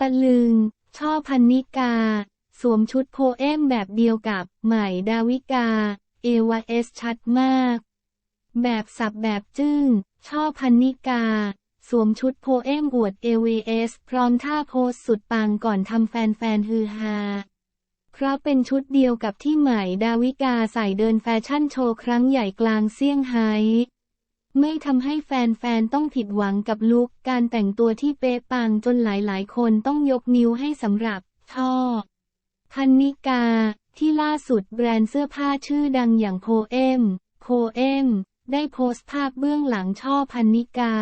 ตะลึง ช่อพันนิกา สวมชุดโพเอมแบบเดียวกับใหม่ดาวิกา เอวาเอสชัดมาก แบบสับแบบจึ้ง ช่อพันนิกา สวมชุดโพเอมอวด AVS พร้อมท่าโพสสุดปังก่อนทำแฟนๆฮือฮาเพราะเป็นชุดเดียวกับที่ใหม่ดาวิกาใส่เดินแฟชั่นโชว์ครั้งใหญ่กลางเซี่ยงไฮ้ ไม่ทำให้แฟนๆ ต้องผิดหวังกับลุคการแต่งตัวที่เป๊ะปังจนหลายๆ คนต้องยกนิ้วให้สำหรับช่อพันนิกา ที่ล่าสุดแบรนด์เสื้อผ้าชื่อดังอย่างโพเอมโพเอม ได้โพสต์ภาพเบื้องหลังช่อพันนิกา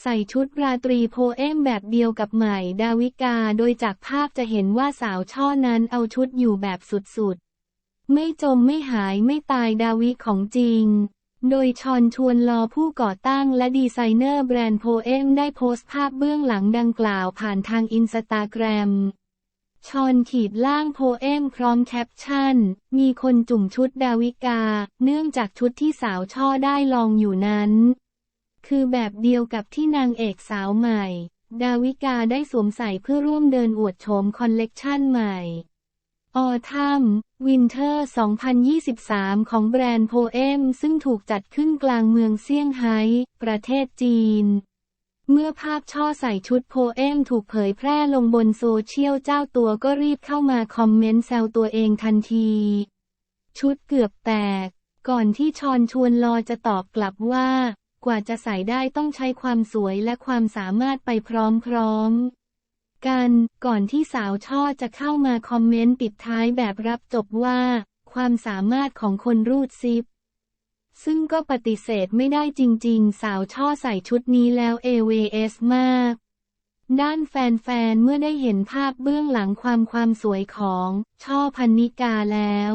ใส่ชุดราตรีโพเอมแบบเดียวกับใหม่ดาวิกาโดยจากภาพจะเห็นว่าสาวช่อนั้นเอาชุดอยู่แบบสุดๆ ไม่จมไม่หายไม่ตายดาวิของจริง โดยชอนชวนลอผู้ก่อตั้งและดีไซเนอร์แบรนด์โพเอมได้โพสต์ภาพเบื้องหลังดังกล่าวผ่านทางอินสตาแกรม ชอนขีดล่างโพเอมพร้อมแคปชั่น มีคนจุ่มชุดดาวิกา เนื่องจากชุดที่สาวช่อได้ลองอยู่นั้น คือแบบเดียวกับที่นางเอกสาวใหม่ ดาวิกาได้สวมใส่เพื่อร่วมเดินอวดโฉมคอลเลกชันใหม่ ออทัมวินเทอร์ 2023 ของแบรนด์โพเอมซึ่งถูกจัดขึ้นกลางเมืองเซี่ยงไฮ้ ประเทศจีน เมื่อภาพช่อใส่ชุดโพเอมถูกเผยแพร่ลงบนโซเชียลเจ้าตัวก็รีบเข้ามาคอมเมนต์แซวตัวเองทันที ชุดเกือบแตก ก่อนที่ชอนชวนลอจะตอบกลับว่า กว่าจะใส่ได้ต้องใช้ความสวยและความสามารถไปพร้อมๆ กัน ก่อนที่สาวช่อจะเข้ามาคอมเมนต์ปิดท้ายแบบรับจบว่า ความสามารถของคนรูดซิป ซึ่งก็ปฏิเสธไม่ได้จริงๆ สาวช่อใส่ชุดนี้แล้ว AVS มาก ด้านแฟนๆ เมื่อได้เห็นภาพเบื้องหลังความความสวยของช่อพันนิกาแล้ว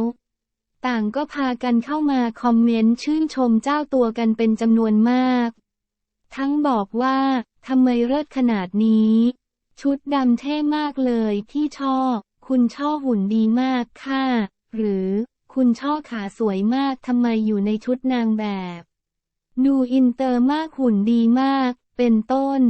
ต่างก็พากันเข้ามาคอมเมนต์ชื่นชมเจ้าตัวกันเป็นจำนวนมาก ทั้งบอกว่าทำไมเลิศขนาดนี้ ชุดดำเท่มากเลยพี่ช่อ คุณช่อหุ่นดีมากค่ะ หรือคุณช่อขาสวยมากทำไมอยู่ในชุดนางแบบ ดูอินเตอร์มากหุ่นดีมาก เป็นต้น